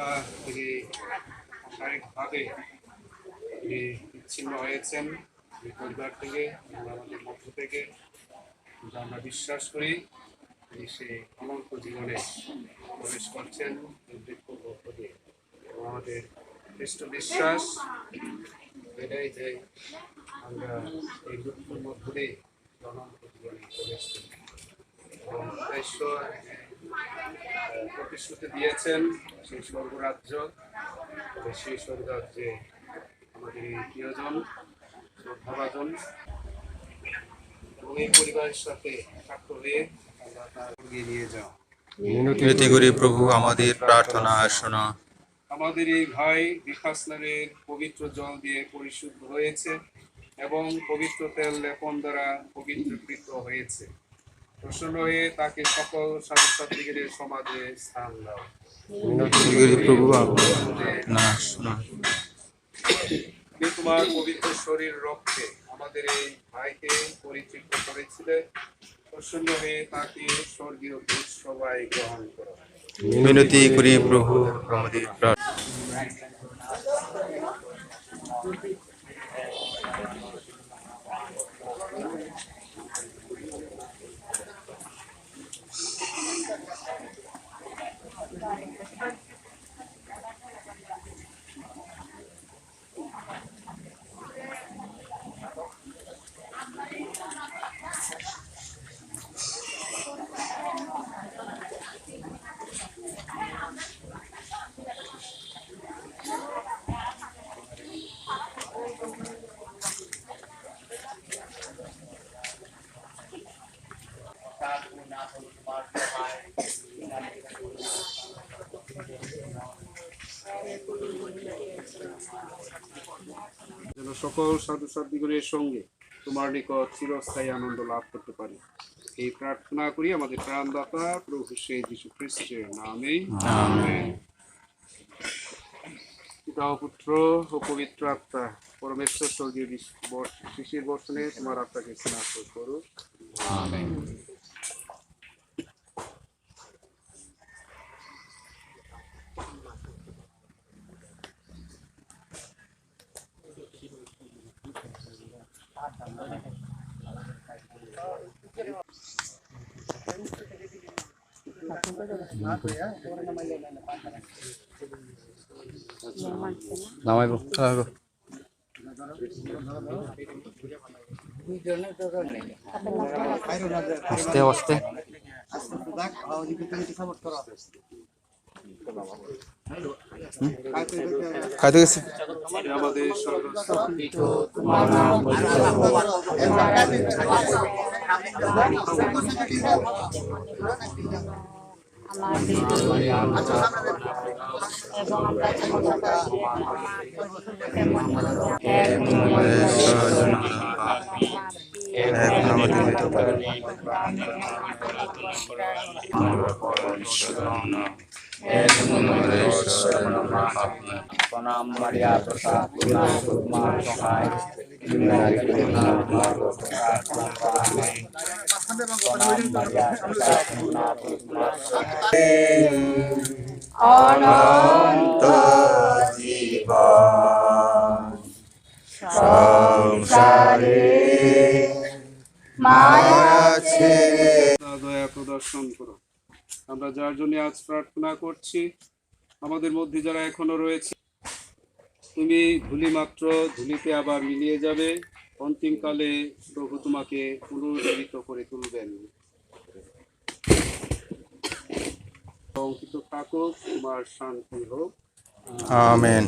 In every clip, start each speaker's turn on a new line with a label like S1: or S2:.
S1: সেবা থেকে শারীরিকভাবে তিনি বিচ্ছিন্ন হয়েছেন পরিবার থেকে আমাদের মধ্য থেকে কিন্তু আমরা বিশ্বাস করি তিনি সে অনন্ত জীবনে প্রবেশ করছেন মধ্য দিয়ে এবং আমাদের খ্রিস্ট বিশ্বাস এটাই যে আমরা এই মৃত্যুর মধ্য দিয়ে অনন্ত জীবনে প্রবেশ করি এবং আহ, প্রতিশ্রুতি দিয়েছেন সেই স্বর্গরাজ্য তবে সেই স্বর্গরাজ্যে আমাদের এই প্রিয়জন শ্রদ্ধাভাজন এবং এই পরিবারের সাথে একাত্ম হয়ে আমরা তার এগিয়ে নিয়ে যাও
S2: মিনতি করি প্রভু আমাদের প্রার্থনা শোনা।
S1: আমাদের এই ভাই বিকাশনারের পবিত্র জল দিয়ে পরিশুদ্ধ হয়েছে এবং পবিত্র তেল লেপন দ্বারা পবিত্রকৃত হয়েছে। প্রসন্ন হয়ে তাকে সকল সাংস্কৃতিকের সমাজে স্থান দাও।
S2: প্রভু
S1: তোমার পবিত্র শরীর রক্তে আমাদের এই ভাইকে পরিচিত করেছিলে? প্রসন্ন হয়ে তাকে স্বর্গীয় সবাই গ্রহণ করো।
S2: মিনতি করি প্রভু আমাদের প্রার্থনা na ako ng mga
S1: যেন সকল সাধু সাধ্বীগণের সঙ্গে তোমার নিকট চিরস্থায়ী আনন্দ লাভ করতে পারি। এই প্রার্থনা করি আমাদের প্রাণদাতা প্রভু সে যীশু খ্রিস্টের নামে। পিতা পুত্র ও পবিত্র আত্মা পরমেশ্বর স্বর্গীয় শিশির বর্ষণে তোমার আত্মাকে স্নাত করুক।
S2: নামাইব আস্তে আস্তে। খাইতে গেছে
S1: আমাদের
S2: মৃত
S3: প্রণাম মারিয়া প্রসাদ কুমার সহায়
S2: অনন্ত জীবন সংসারে। মায়া ছেড়ে
S1: দয়া প্রদর্শন করো। আমরা যার জন্য আজ প্রার্থনা করছি আমাদের মধ্যে যারা এখনও রয়েছে তুমি ধুলি মাত্র ধুলিতে আবার মিলিয়ে যাবে। অন্তিমকালে প্রভু তোমাকে পুনর্জীবিত করে তুলবেন। অঙ্কিত থাকুক তোমার শান্তি হোক।
S2: আমেন।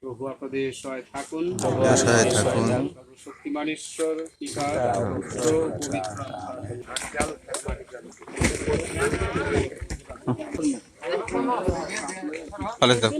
S1: প্রভু আপনাদের সহায় থাকুন।
S2: সহায় থাকুন।
S1: শক্তিমান পিতা পুত্র, পবিত্র
S2: কলেজ দেখো